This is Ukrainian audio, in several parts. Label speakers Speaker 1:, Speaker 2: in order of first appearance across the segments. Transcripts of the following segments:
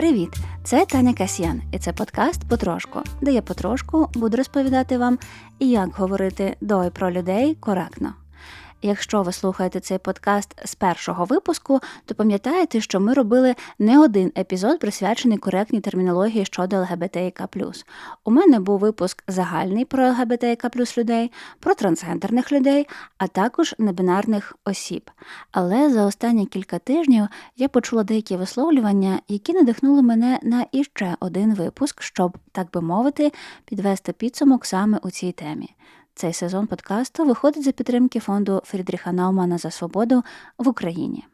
Speaker 1: Привіт! Це Таня Касьян, і це подкаст Потрошку, де я потрошку буду розповідати вам, як говорити до і про людей коректно. Якщо ви слухаєте цей подкаст з першого випуску, то пам'ятаєте, що ми робили не один епізод, присвячений коректній термінології щодо ЛГБТІК. У мене був випуск загальний про ЛГБТІК людей, про трансгендерних людей, а також небінарних осіб. Але за останні кілька тижнів я почула деякі висловлювання, які надихнули мене на іще один випуск, щоб, так би мовити, підвести підсумок саме у цій темі. Цей сезон подкасту виходить за підтримки фонду Фрідріха Наумана за свободу в Україні.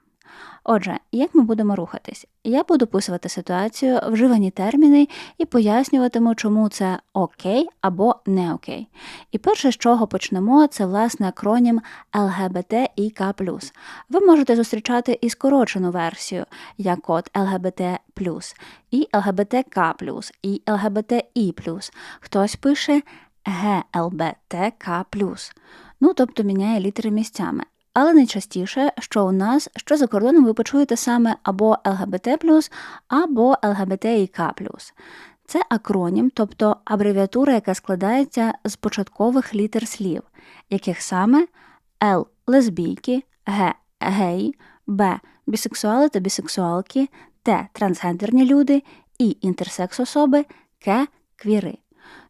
Speaker 1: Отже, як ми будемо рухатись? Я буду описувати ситуацію, вживані терміни і пояснюватиму, чому це окей або не окей. І перше, з чого почнемо, це власне акронім ЛГБТІК. Ви можете зустрічати і скорочену версію, як код ЛГБТ, і ЛГБТК, і ЛГБТІ. Хтось пише ГЛБТК. Ну, тобто міняє літери місцями. Але найчастіше, що у нас, що за кордоном ви почуєте саме або ЛГБТ, або ЛГБТІК. Це акронім, тобто абревіатура, яка складається з початкових літер слів, яких саме Л лесбійки, Г геї, Б бісексуали та бісексуалки, Т трансгендерні люди, І інтерсекс особи, К квіри.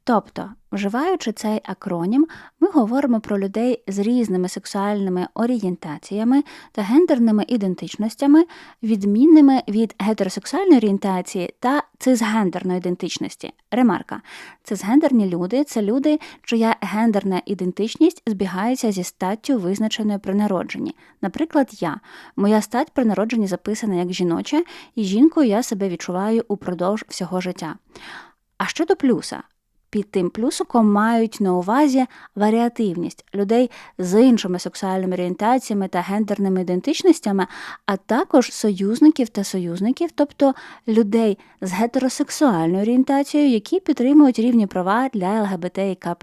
Speaker 1: Тобто, вживаючи цей акронім, ми говоримо про людей з різними сексуальними орієнтаціями та гендерними ідентичностями, відмінними від гетеросексуальної орієнтації та цисгендерної ідентичності. Ремарка: цисгендерні люди це люди, чия гендерна ідентичність збігається зі статтю, визначеною при народженні. Наприклад, я. Моя стать при народженні записана як жіноча, і жінкою я себе відчуваю упродовж всього життя. А щодо плюса. Під тим плюсиком мають на увазі варіативність людей з іншими сексуальними орієнтаціями та гендерними ідентичностями, а також союзників та союзників, тобто людей з гетеросексуальною орієнтацією, які підтримують рівні права для ЛГБТ і К+.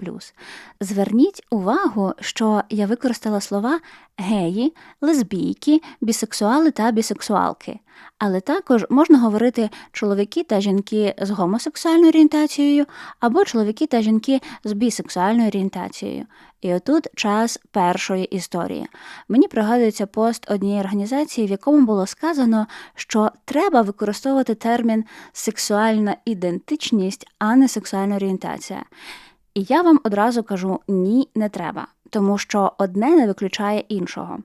Speaker 1: Зверніть увагу, що я використала слова геї, лесбійки, бісексуали та бісексуалки. Але також можна говорити чоловіки та жінки з гомосексуальною орієнтацією або чоловіки та жінки з бісексуальною орієнтацією. І отут час першої історії. Мені пригадується пост однієї організації, в якому було сказано, що треба використовувати термін сексуальна ідентичність, а не сексуальна орієнтація. І я вам одразу кажу ні, не треба тому що одне не виключає іншого.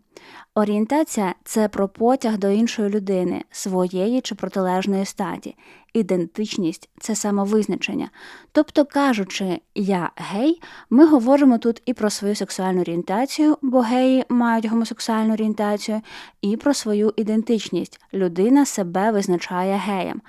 Speaker 1: Орієнтація це про потяг до іншої людини, своєї чи протилежної статі. Ідентичність це самовизначення. Тобто, кажучи, я гей, ми говоримо тут і про свою сексуальну орієнтацію, бо геї мають гомосексуальну орієнтацію, і про свою ідентичність. Людина себе визначає геєм.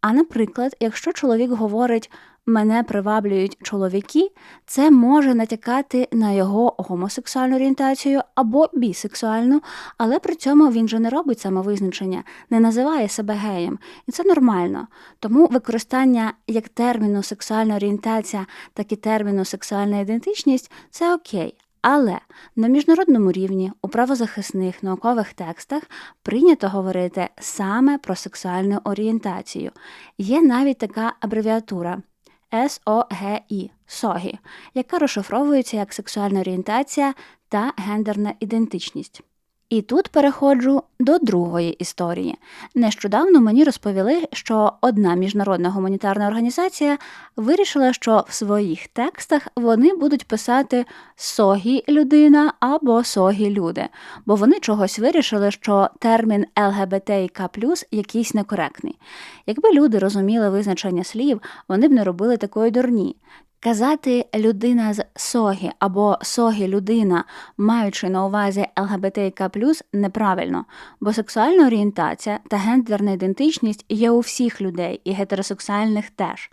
Speaker 1: А наприклад, якщо чоловік говорить мене приваблюють чоловіки, це може натякати на його гомосексуальну орієнтацію або бісексуальну, але при цьому він же не робить самовизначення, не називає себе геєм, і це нормально. Тому використання як терміну сексуальна орієнтація, так і терміну сексуальна ідентичність це окей. Але на міжнародному рівні у правозахисних наукових текстах прийнято говорити саме про сексуальну орієнтацію. Є навіть така абревіатура СОГІ СОГІ, яка розшифровується як сексуальна орієнтація та гендерна ідентичність. І тут переходжу до другої історії. Нещодавно мені розповіли, що одна міжнародна гуманітарна організація вирішила, що в своїх текстах вони будуть писати согі людина або согі люди, бо вони чогось вирішили, що термін ЛГБТІК якийсь некоректний. Якби люди розуміли визначення слів, вони б не робили такої дурні. Казати людина з согі або согі людина, маючи на увазі ЛГБТК неправильно, бо сексуальна орієнтація та гендерна ідентичність є у всіх людей і гетеросексуальних теж.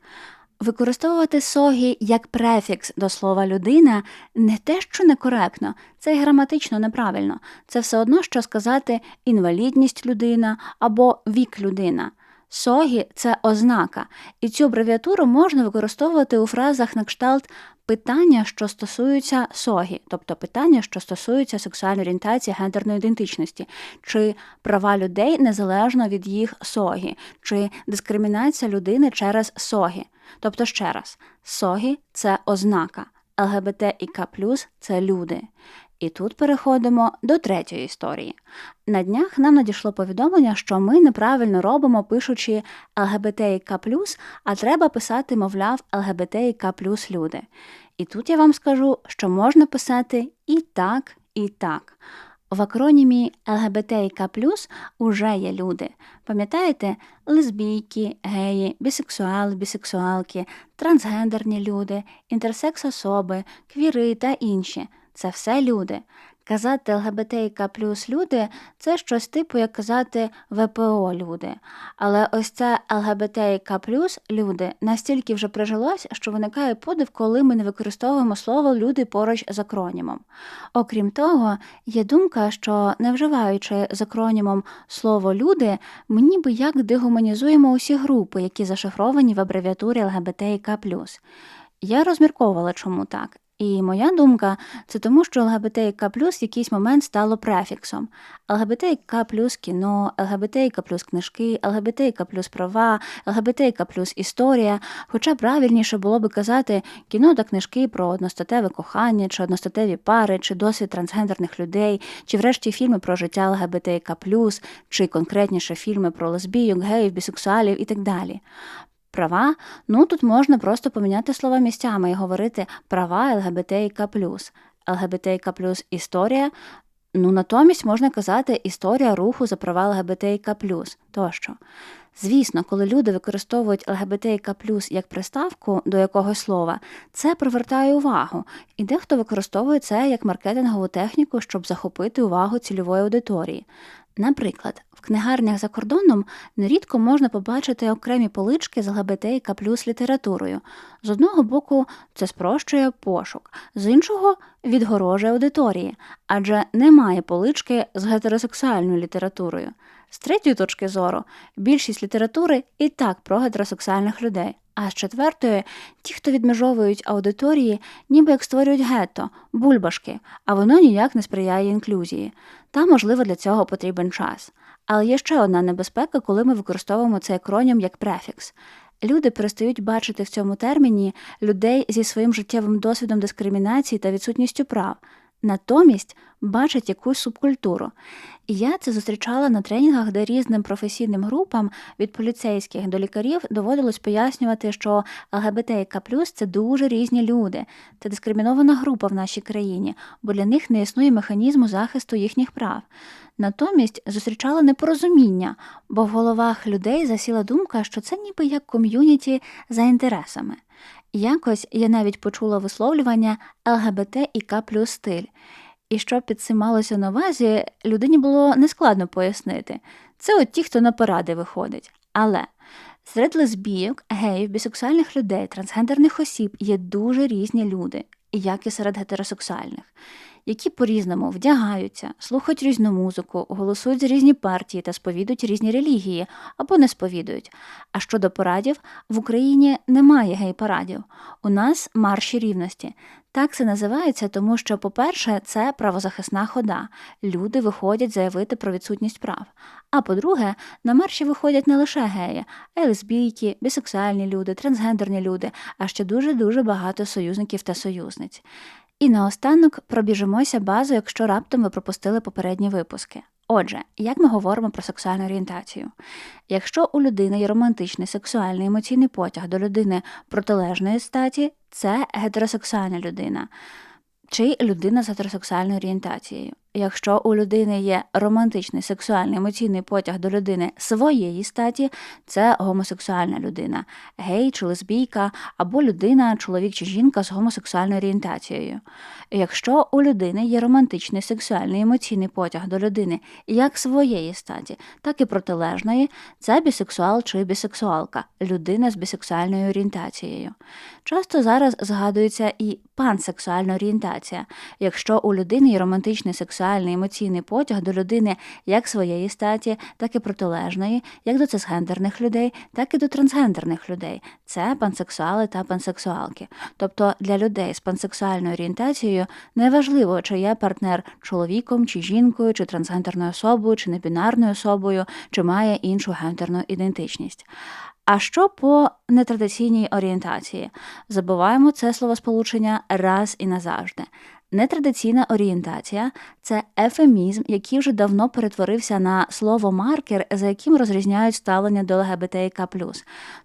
Speaker 1: Використовувати согі як префікс до слова людина не те, що некоректно, це й граматично неправильно. Це все одно, що сказати інвалідність людина або вік людина. Согі це ознака, і цю абревіатуру можна використовувати у фразах на кшталт питання, що стосуються согі, тобто питання, що стосуються сексуальної орієнтації, гендерної ідентичності, чи права людей незалежно від їх согі, чи дискримінація людини через согі. Тобто, ще раз, согі це ознака, ЛГБТ і К це люди. І тут переходимо до третьої історії. На днях нам надійшло повідомлення, що ми неправильно робимо, пишучи ЛГБТІК, а треба писати, мовляв, ЛГБТІК люди. І тут я вам скажу, що можна писати і так, і так. В акронімі ЛГБТІК уже є люди. Пам'ятаєте, лесбійки, геї, бісексуали, бісексуалки, трансгендерні люди, інтерсекс-особи, квіри та інші це все люди. Казати ЛГБТІК плюс люди це щось типу, як казати ВПО люди. Але ось це ЛГБТІК плюс люди настільки вже прижилось, що виникає подив, коли ми не використовуємо слово люди поруч з акронімом. Окрім того, є думка, що не вживаючи з акронімом слово люди, ми ніби як дегуманізуємо усі групи, які зашифровані в абревіатурі ЛГБТІК Я розмірковувала, чому так. І моя думка це тому, що ЛГБТІК в якийсь момент стало префіксом. ЛГБТІК плюс кіно, ЛГБТІК плюс книжки, ЛГБТІК плюс права, ЛГБТІК плюс історія. Хоча правильніше було би казати кіно та книжки про одностатеве кохання, чи одностатеві пари, чи досвід трансгендерних людей, чи врешті фільми про життя ЛГБТІК чи конкретніше фільми про лесбійок, геїв, бісексуалів і так далі права, ну тут можна просто поміняти слова місцями і говорити права ЛГБТІК ЛГБТІК історія. Ну натомість можна казати історія руху за права ЛГБТІК тощо. Звісно, коли люди використовують ЛГБТІК як приставку до якогось слова, це привертає увагу, і дехто використовує це як маркетингову техніку, щоб захопити увагу цільової аудиторії. Наприклад, в книгарнях за кордоном нерідко можна побачити окремі полички з ЛГБТІК плюс літературою. З одного боку, це спрощує пошук, з іншого відгорожує аудиторії, адже немає полички з гетеросексуальною літературою. З третьої точки зору, більшість літератури і так про гетеросексуальних людей. А з четвертої, ті, хто відмежовують аудиторії, ніби як створюють гетто, бульбашки, а воно ніяк не сприяє інклюзії. Та, можливо, для цього потрібен час. Але є ще одна небезпека, коли ми використовуємо цей акронім як префікс. Люди перестають бачити в цьому терміні людей зі своїм життєвим досвідом дискримінації та відсутністю прав натомість бачать якусь субкультуру. І я це зустрічала на тренінгах, де різним професійним групам від поліцейських до лікарів доводилось пояснювати, що ЛГБТК це дуже різні люди, це дискримінована група в нашій країні, бо для них не існує механізму захисту їхніх прав. Натомість зустрічала непорозуміння, бо в головах людей засіла думка, що це ніби як ком'юніті за інтересами. Якось я навіть почула висловлювання ЛГБТ і К плюс стиль. І що під цим малося на увазі, людині було нескладно пояснити. Це от ті, хто на поради виходить. Але серед лесбійок, геїв, бісексуальних людей, трансгендерних осіб є дуже різні люди, як і серед гетеросексуальних які по-різному вдягаються, слухають різну музику, голосують за різні партії та сповідують різні релігії або не сповідують. А щодо парадів, в Україні немає гей-парадів. У нас марші рівності. Так це називається, тому що, по-перше, це правозахисна хода. Люди виходять заявити про відсутність прав. А по-друге, на марші виходять не лише геї, а й лесбійки, бісексуальні люди, трансгендерні люди, а ще дуже дуже багато союзників та союзниць. І наостанок пробіжимося базу, якщо раптом ви пропустили попередні випуски. Отже, як ми говоримо про сексуальну орієнтацію? Якщо у людини є романтичний сексуальний емоційний потяг до людини протилежної статі, це гетеросексуальна людина чи людина з гетеросексуальною орієнтацією. Якщо у людини є романтичний сексуальний емоційний потяг до людини своєї статі, це гомосексуальна людина, гей чи лесбійка, або людина, чоловік чи жінка з гомосексуальною орієнтацією. Якщо у людини є романтичний сексуальний емоційний потяг до людини як своєї статі, так і протилежної, це бісексуал чи бісексуалка, людина з бісексуальною орієнтацією. Часто зараз згадується і пансексуальна орієнтація. Якщо у людини є романтичний сексуальний сексуальний емоційний потяг до людини як своєї статі, так і протилежної, як до цисгендерних людей, так і до трансгендерних людей. Це пансексуали та пансексуалки. Тобто для людей з пансексуальною орієнтацією неважливо, чи є партнер чоловіком, чи жінкою, чи трансгендерною особою, чи небінарною особою, чи має іншу гендерну ідентичність. А що по нетрадиційній орієнтації? Забуваємо це словосполучення раз і назавжди. Нетрадиційна орієнтація це ефемізм, який вже давно перетворився на слово маркер, за яким розрізняють ставлення до ЛГБТІК.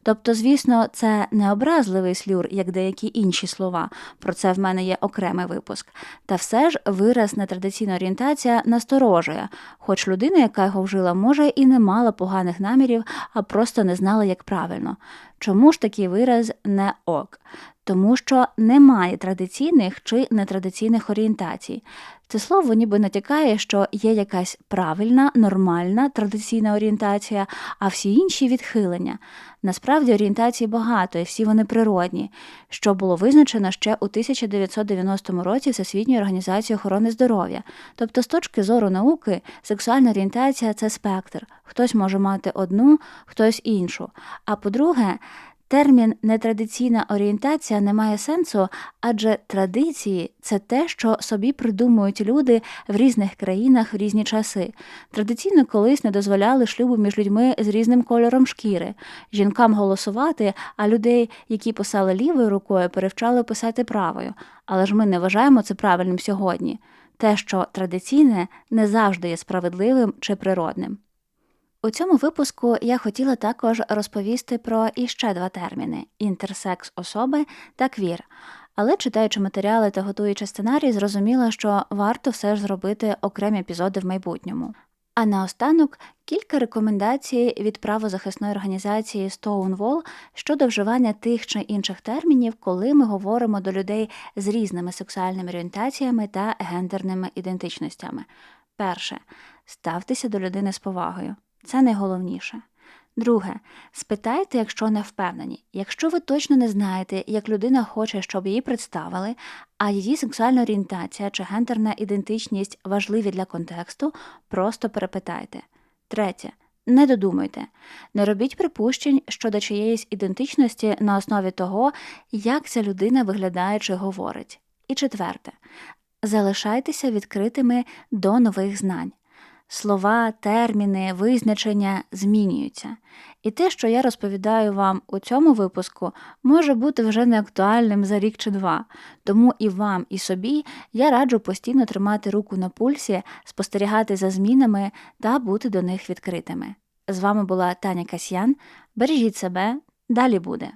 Speaker 1: Тобто, звісно, це не образливий слюр, як деякі інші слова. Про це в мене є окремий випуск. Та все ж вираз нетрадиційна орієнтація насторожує, хоч людина, яка його вжила, може і не мала поганих намірів, а просто не знала, як правильно. Чому ж такий вираз не ок? Тому що немає традиційних чи нетрадиційних орієнтацій. Це слово ніби натякає, що є якась правильна, нормальна традиційна орієнтація, а всі інші відхилення. Насправді орієнтацій багато, і всі вони природні, що було визначено ще у 1990 році Всесвітньою організацією охорони здоров'я. Тобто, з точки зору науки, сексуальна орієнтація це спектр. Хтось може мати одну, хтось іншу. А по-друге, Термін нетрадиційна орієнтація не має сенсу, адже традиції це те, що собі придумують люди в різних країнах в різні часи. Традиційно колись не дозволяли шлюбу між людьми з різним кольором шкіри, жінкам голосувати, а людей, які писали лівою рукою, перевчали писати правою. Але ж ми не вважаємо це правильним сьогодні. Те, що традиційне, не завжди є справедливим чи природним. У цьому випуску я хотіла також розповісти про іще два терміни інтерсекс особи та квір. Але читаючи матеріали та готуючи сценарій, зрозуміла, що варто все ж зробити окремі епізоди в майбутньому. А наостанок кілька рекомендацій від правозахисної організації Stonewall щодо вживання тих чи інших термінів, коли ми говоримо до людей з різними сексуальними орієнтаціями та гендерними ідентичностями. Перше ставтеся до людини з повагою. Це найголовніше. Друге, спитайте, якщо не впевнені. Якщо ви точно не знаєте, як людина хоче, щоб її представили, а її сексуальна орієнтація чи гендерна ідентичність важливі для контексту, просто перепитайте. Третє. Не додумуйте, не робіть припущень щодо чиєїсь ідентичності на основі того, як ця людина виглядає чи говорить. І четверте, залишайтеся відкритими до нових знань. Слова, терміни, визначення змінюються. І те, що я розповідаю вам у цьому випуску, може бути вже не актуальним за рік чи два. Тому і вам, і собі я раджу постійно тримати руку на пульсі, спостерігати за змінами та бути до них відкритими. З вами була Таня Касьян. Бережіть себе, далі буде.